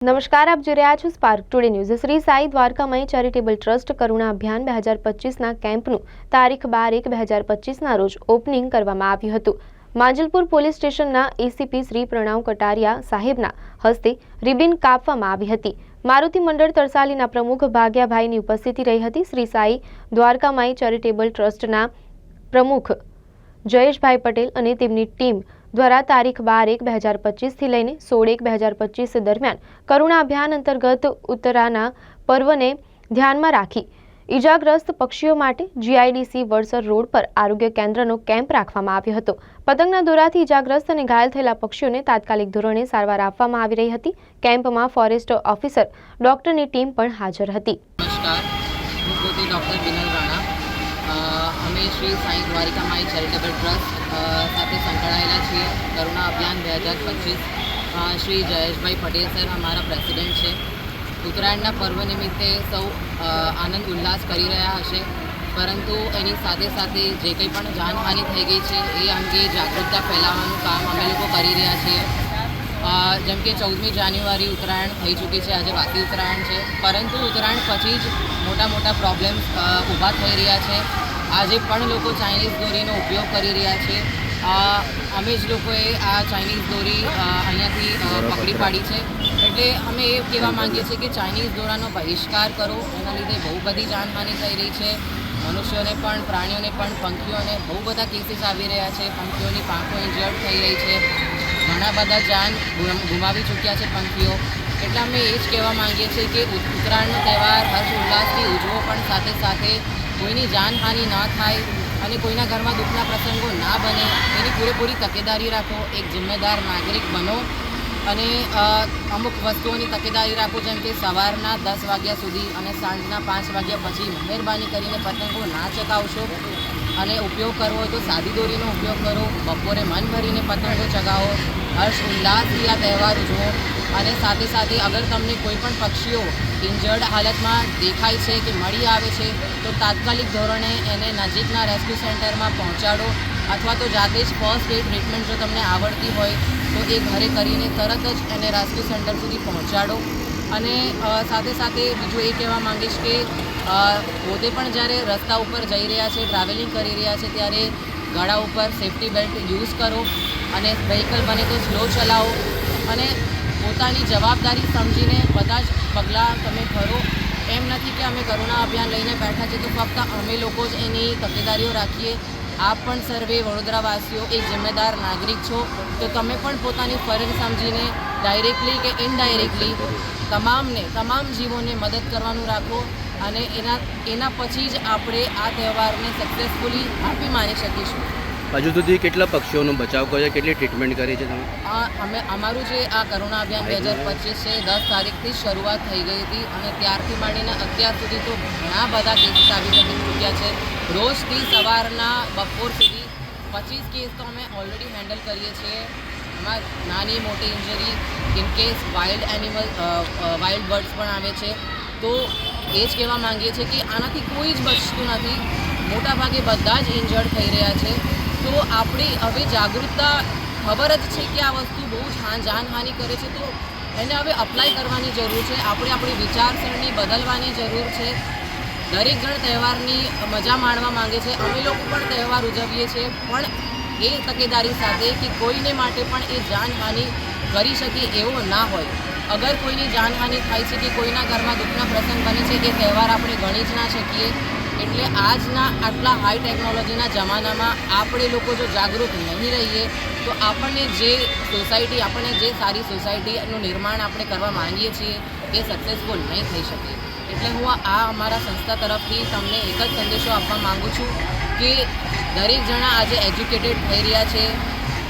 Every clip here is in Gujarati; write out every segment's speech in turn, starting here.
નમસ્કાર, આપ જોઈ રહ્યા છો spark today news Shri Sai Dwarkamay charitable trust Karuna Abhiyan બે હજાર પચીસના કેમ્પનું તારીખ બાર એક બે હજાર પચીસના રોજ ઓપનિંગ કરવામાં આવ્યું હતું. માંજલપુર પોલીસ સ્ટેશનના એસીપી શ્રી પ્રણવ કટારિયા સાહેબના હસ્તે રિબિન કાપવામાં આવી હતી. મારુતિ મંડળ તરસાલીના પ્રમુખ ભાગ્યાભાઈની ઉપસ્થિતિ રહી હતી. શ્રી સાઈ દ્વારકામાઈ ચેરિટેબલ ટ્રસ્ટના પ્રમુખ જયેશભાઈ પટેલ અને તેમની ટીમ દ્વારા તારીખ બાર એક બે હજાર પચીસથી લઈને સોળ એક બે હજાર પચીસ દરમિયાન કરુણા અભિયાન અંતર્ગત ઉત્તરાના પર્વને ધ્યાનમાં રાખી ઈજાગ્રસ્ત પક્ષીઓ માટે જીઆઈડીસી વડસર રોડ પર આરોગ્ય કેન્દ્રનો કેમ્પ રાખવામાં આવ્યો હતો. પતંગના દોરાથી ઈજાગ્રસ્ત અને ઘાયલ થયેલા પક્ષીઓને તાત્કાલિક ધોરણે સારવાર આપવામાં આવી રહી હતી. કેમ્પમાં ફોરેસ્ટ ઓફિસર ડોક્ટરની ટીમ પણ હાજર હતી. નમસ્કાર. હું ડોક્ટર રાણા. અમે શ્રી સાંઈ દ્વારિકા માઈ ચેરિટેબલ ટ્રસ્ટ સાથે સંકળાયેલા છીએ. કરુણા અભિયાન બે હજાર પચીસ. શ્રી જયેશભાઈ પટેલ સર અમારા પ્રેસિડેન્ટ છે. ઉત્તરાયણના પર્વ નિમિત્તે સૌ આનંદ ઉલ્લાસ કરી રહ્યા હશે. પરંતુ એની સાથે સાથે જે કંઈ પણ જાનહાનિ થઈ ગઈ છે, એ અંગે જાગૃતતા ફેલાવવાનું કામ અમે લોકો કરી રહ્યા છીએ. જેમ કે ચૌદમી જાન્યુઆરી ઉત્તરાયણ થઈ ચૂકી છે, આજે વાસી ઉત્તરાયણ છે. પરંતુ ઉત્તરાયણ પછી જ મોટા મોટા પ્રોબ્લેમ્સ ઊભા થઈ રહ્યા છે. આજે પણ લોકો ચાઇનીઝ દોરીનો ઉપયોગ કરી રહ્યા છે. અમે જ લોકોએ આ ચાઇનીઝ દોરી અહીંયાથી પકડી પાડી છે. એટલે અમે એ કહેવા માંગીએ છીએ કે ચાઇનીઝ દોરાનો બહિષ્કાર કરો. એના લીધે બહુ બધી જાનહાની થઈ રહી છે. મનુષ્યોને પણ પ્રાણીઓને પણ પંખીઓને બહુ બધા કેસીસ આવી રહ્યા છે. પંખીઓની પાંખો ઇન્જર્ડ થઈ રહી છે. ઘણા બધા જાન ગુમાવી ચૂક્યા છે પંખીઓ. એટલે અમે એ જ કહેવા માંગીએ છીએ કે ઉત્તરાયણનો તહેવાર હર્ષ ઉલ્લાસથી ઉજવો પણ સાથે સાથે કોઈની જાનહાનિ ન થાય અને કોઈના ઘરમાં દુઃખના પ્રસંગો ના બને, એની પૂરેપૂરી તકેદારી રાખો, એક જિમ્મેદાર નાગરિક બનો અને અમુક વસ્તુઓની તકેદારી રાખો, જેમ કે સવારના દસ વાગ્યા સુધી અને સાંજના પાંચ વાગ્યા પછી મહેરબાની કરીને પતંગો ના ચગાવશો. અને ઉપયોગ કરવો હોય તો સાદી દોરીનો ઉપયોગ કરો. બપોરે મન ભરીને પતંગો ચગાવો. હર્ષ ઉલ્લાસથી આ તહેવાર ઉજવો. અને સાથે સાથે અગર તમને કોઈ પણ પક્ષીઓ ઇન્જર્ડ હાલતમાં દેખાય છે કે મળી આવે છે, તો તાત્કાલિક ધોરણે એને નજીકના રેસ્ક્યુ સેન્ટરમાં પહોંચાડો. અથવા તો જાતે જ ફર્સ્ટ એડ ટ્રીટમેન્ટ જો તમને આવડતી હોય, તો એ ઘરે કરીને તરત જ એને રેસ્ક્યુ સેન્ટર સુધી પહોંચાડો. અને સાથે સાથે બીજું એ કહેવા માંગીશ કે પોતે પણ જ્યારે રસ્તા ઉપર જઈ રહ્યા છે ટ્રાવેલિંગ કરી રહ્યા છે, ત્યારે ગળા ઉપર સેફટી બેલ્ટ યુઝ કરો અને વ્હીકલ બને તો સ્લો ચલાવો અને પોતાની જવાબદારી સમજીને બધા જ પગલાં તમે ભરો. એમ નથી કે અમે કરુણા અભિયાન લઈને બેઠા છે, તો ફક્ત અમે લોકો જ એની તકેદારીઓ રાખીએ. આપ પણ સર્વે વડોદરાવાસીઓ એક જિમ્મેદાર નાગરિક છો, તો તમે પણ પોતાની ફરજ સમજીને ડાયરેક્ટલી કે ઇનડાયરેક્ટલી તમામને તમામ જીવોને મદદ કરવાનું રાખો. અને એના એના પછી જ આપણે આ તહેવારને સક્સેસફુલી આપી માની શકીશું. હજુ સુધી કેટલા પક્ષીઓનો બચાવ કર્યો? છે કેટલી ટ્રીટમેન્ટ કરી છે તમે? આ અમે અમારું જે આ કરુણા અભિયાન બે હજાર પચીસ છે દસ તારીખથી શરૂઆત થઈ ગઈ હતી અને ત્યારથી માંડીને અત્યાર સુધી તો ઘણા બધા કેસીસ આવી જઈ ચૂક્યા છે. રોજથી સવારના બપોર સુધી પચીસ કેસ તો અમે ઓલરેડી હેન્ડલ કરીએ છીએ. એમાં નાની મોટી injury in case wild animal wild birds પણ આવે છે. તો એ જ કહેવા માંગીએ છીએ કે આનાથી કોઈ જ બચતું નથી. મોટાભાગે બધા જ ઇન્જર્ડ થઈ રહ્યા છે. તો આપણી હવે જાગૃતતા ખબર જ છે કે આ વસ્તુ બહુ જ હાન જાનહાનિ કરે છે. તો એને હવે અપ્લાય કરવાની જરૂર છે. આપણે આપણી વિચારસરણી બદલવાની જરૂર છે. દરેક જણ તહેવારની મજા માણવા માંગે છે. અમે લોકો પણ તહેવાર ઉજવીએ છીએ. પણ એ તકેદારી સાથે કે કોઈને માટે પણ એ જાનહાનિ કરી શકે એવો ના હોય. અગર કોઈની જાનહાનિ થાય છે કે કોઈના ઘરમાં દુઃખના પ્રસંગ બને છે એ તહેવાર આપણે ગણી જ ના શકીએ, એટલે આજના આટલા હાઈ ટેકનોલોજીના જમાનામાં આપણે લોકો જો જાગૃત નહીં રહીએ, તો આપણને જે સોસાયટી આપણને જે સારી સોસાયટીનું નિર્માણ આપણે કરવા માંગીએ છીએ, એ સક્સેસફુલ નહીં થઈ શકે. એટલે હું આ અમારા સંસ્થા તરફથી તમને એક જ સંદેશો આપવા માગું છું કે દરેક જણા આજે એજ્યુકેટેડ થઈ રહ્યા છે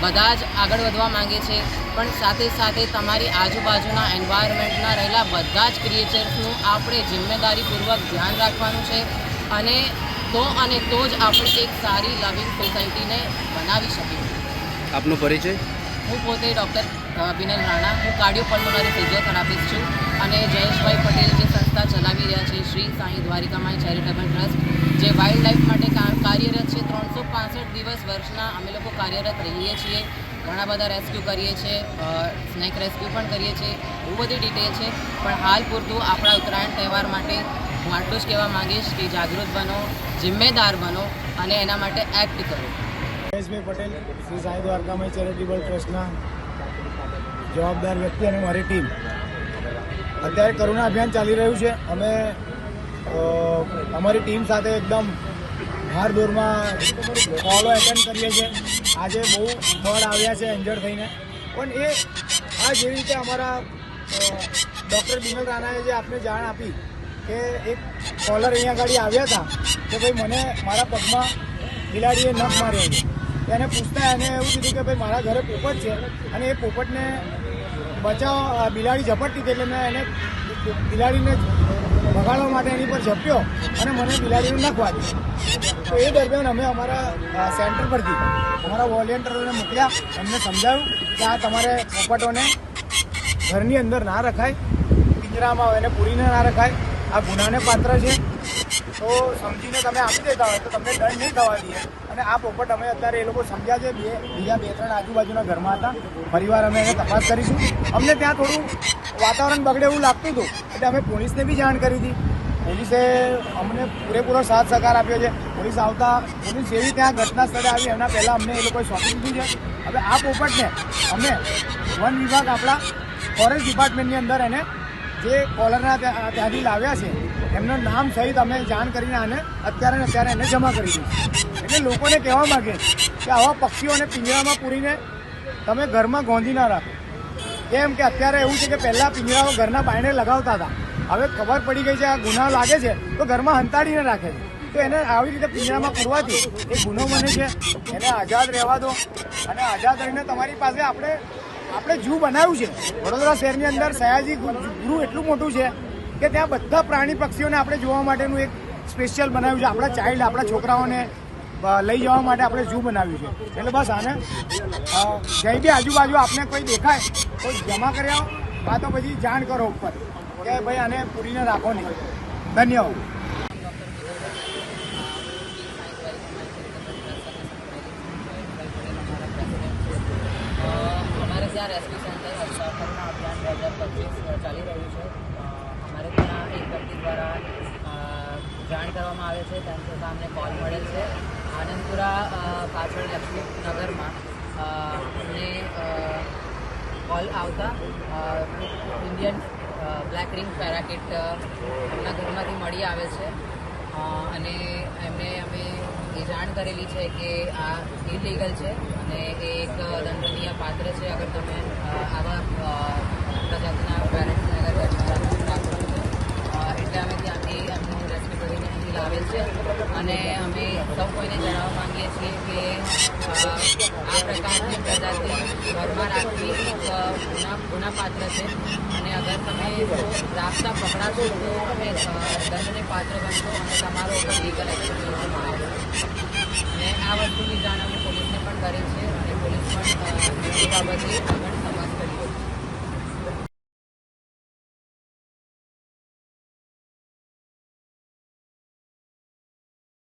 બધા જ આગળ વધવા માંગે છે. પણ સાથે સાથે તમારી આજુબાજુના એન્વાયરમેન્ટના રહેલા બધા જ ક્રિએચર્સનું આપણે જિમ્મેદારીપૂર્વક ધ્યાન રાખવાનું છે અને તો અને તો જ આપણે એક સારી લવિંગ સોસાયટીને બનાવી શકીએ. આપનો પરિચય? હું પોતે ડૉક્ટર બિનલ રાણા. હું કાર્ડિયો પલ્મોનરી ફિઝિયોથેરાપિસ્ટ છું. અને જયેશભાઈ પટેલ જે સંસ્થા ચલાવી રહ્યા છે, શ્રી સાંઈ દ્વારિકામાં ચેરિટેબલ ટ્રસ્ટ જે વાઇલ્ડ લાઈફ માટે કાર્યરત છે. ત્રણસો પાસઠ દિવસ વર્ષના અમે લોકો કાર્યરત રહીએ છીએ. ઘણા બધા રેસ્ક્યુ કરીએ છીએ સ્નેક રેસ્ક્યુ પણ કરીએ છીએ. બહુ બધી ડિટેલ છે. પણ હાલ પૂરતું આપણા ઉત્તરાયણ તહેવાર માટે હું આટલું જ કહેવા માંગીશ કે જાગૃત બનો, જિમ્મેદાર બનો અને એના માટે એક્ટ કરો. મહેશભાઈ પટેલ, શ્રી સાંઈ દ્વારકામય ચેરિટેબલ ટ્રસ્ટના જવાબદાર વ્યક્તિ અને મારી ટીમ અત્યારે કરુણા અભિયાન ચાલી રહ્યું છે. અમે અમારી ટીમ સાથે એકદમ ભારદોરમાં કોલો એટેન્ડ કરીએ છીએ. આજે બહુ બળ આવ્યા છે એન્જર્ડ થઈને. પણ એ, આ જેવી રીતે અમારા ડૉક્ટર બિમલ રાણાએ જે આપને જાણ આપી કે એક કોલર અહીંયા આગળ આવ્યા હતા, કે ભાઈ મને મારા પગમાં બિલાડીએ નખ માર્યો છે. એને પૂછતા એને એવું કીધું કે ભાઈ મારા ઘરે પોપટ છે. અને એ પોપટને બચાવ બિલાડી ઝપટતી હતી એટલે મેં એને બિલાડીને ભગાડવા માટે એની પર ઝપ્યો અને મને બિલાડીને નાખવા દીધી. તો એ દરમિયાન અમે અમારા સેન્ટર પરથી અમારા વોલેન્ટિયરોને મોકલ્યા. એમને સમજાવ્યું કે આ તમારે પોપટોને ઘરની અંદર ના રખાય, પિંજરામાં એને પૂરીને ના રખાય. આ ગુનાને પાત્ર છે. તો સમજીને તમે આપી દેતા હોય તો તમને દંડ નહીં થવા દઈએ. અને આ પોપટ અમે અત્યારે એ લોકો સમજ્યા છે, બે, બીજા બે, ત્રણ આજુબાજુના ઘરમાં હતા. ફરીવાર અમે એને તપાસ કરીશું. અમને ત્યાં થોડું વાતાવરણ બગડે એવું લાગતું હતું, એટલે અમે પોલીસને બી જાણ કરી હતી. પોલીસે અમને પૂરેપૂરો સાથ સહકાર આપ્યો છે. પોલીસ આવતા, પોલીસ જેવી ત્યાં ઘટના સ્થળે આવી, એના પહેલાં અમને એ લોકોએ સોંપી દીધું છે. હવે આ પોપટને અમે વન વિભાગ આપણા ફોરેસ્ટ ડિપાર્ટમેન્ટની અંદર એને જે કોલરના ત્યાં- ત્યાંથી લાવ્યા છે, એમનું નામ સહિત અમે જાણ કરીને આને અત્યારે અત્યારે એને જમા કરી દીધું લોકોને કહેવા માંગે કે આવા પક્ષીઓને પિંજરામાં પૂરીને તમે ઘરમાં ગોંધી ના રાખો. કેમ કે અત્યારે એવું છે કે પહેલાં પિંજરાઓ ઘરના બાયણે લગાવતા હતા. હવે ખબર પડી ગઈ છે, આ ગુના લાગે છે, તો ઘરમાં હંતાડીને રાખે છે. તો એને આવી રીતે પિંજરામાં પૂરવાથી એ ગુનો બને છે. એને આઝાદ રહેવા દો. અને આઝાદ રહીને તમારી પાસે આપણે આપણે જૂ બનાવ્યું છે. વડોદરા શહેરની અંદર સયાજી ગૃહ એટલું મોટું છે કે ત્યાં બધા પ્રાણી પક્ષીઓને આપણે જોવા માટેનું એક સ્પેશિયલ બનાવ્યું છે. આપણા ચાઇલ્ડ આપણા છોકરાઓને લઈ જવા માટે આપણે ઝૂ બનાવ્યું છે. એટલે બસ આને જઈ બી આજુબાજુ આપને કોઈ દેખાય તો જમા કરી આવો કાં તો પછી જાણ કરો ઉપર, કે ભાઈ આને પૂરીને રાખો નહીં. ધન્યવાદ. અમારે ત્યાં રેસ્ક્યુ સેન્ટર કરુણા અભિયાન ચાલી રહ્યું છે અમારે ત્યાં એક વ્યક્તિ જાણ કરવામાં આવે છે, તેમ છતાં અમને કોલ મળેલ છે. આનંદપુરા પાછળ લક્ષ્મીનગરમાં મને કોલ આવતા ઇન્ડિયન બ્લેક રિંગ પેરાકેટ એમના ઘરમાંથી મળી આવે છે. અને એમને અમે એ જાણ કરેલી છે કે આ ઇલીગલ છે અને એ એક દંડનીય પાત્ર છે. અગર તમે આવા પ્રજાતિના પેરેન્ટ્સને અગર રાખો એટલે અમે ત્યાંથી એમનું રેસ્ક્યુ કરીને લાવેલ છે. અને અમે સૌ કોઈને જણાવવા માંગીએ છીએ કે આ પ્રકારની પ્રજાતિ ઘરમાં રાખવી ગુના, ગુનાપાત્ર છે. અને અગર તમે રાખતા પકડાશો તો તમે દંડને પાત્ર બનશો, અને તમારો ઉપર લીગલ એક્શન લેવામાં આવશે. અને આ વસ્તુની જાણ અમે પોલીસને પણ કરી છે. અને પોલીસ પણ બાબતે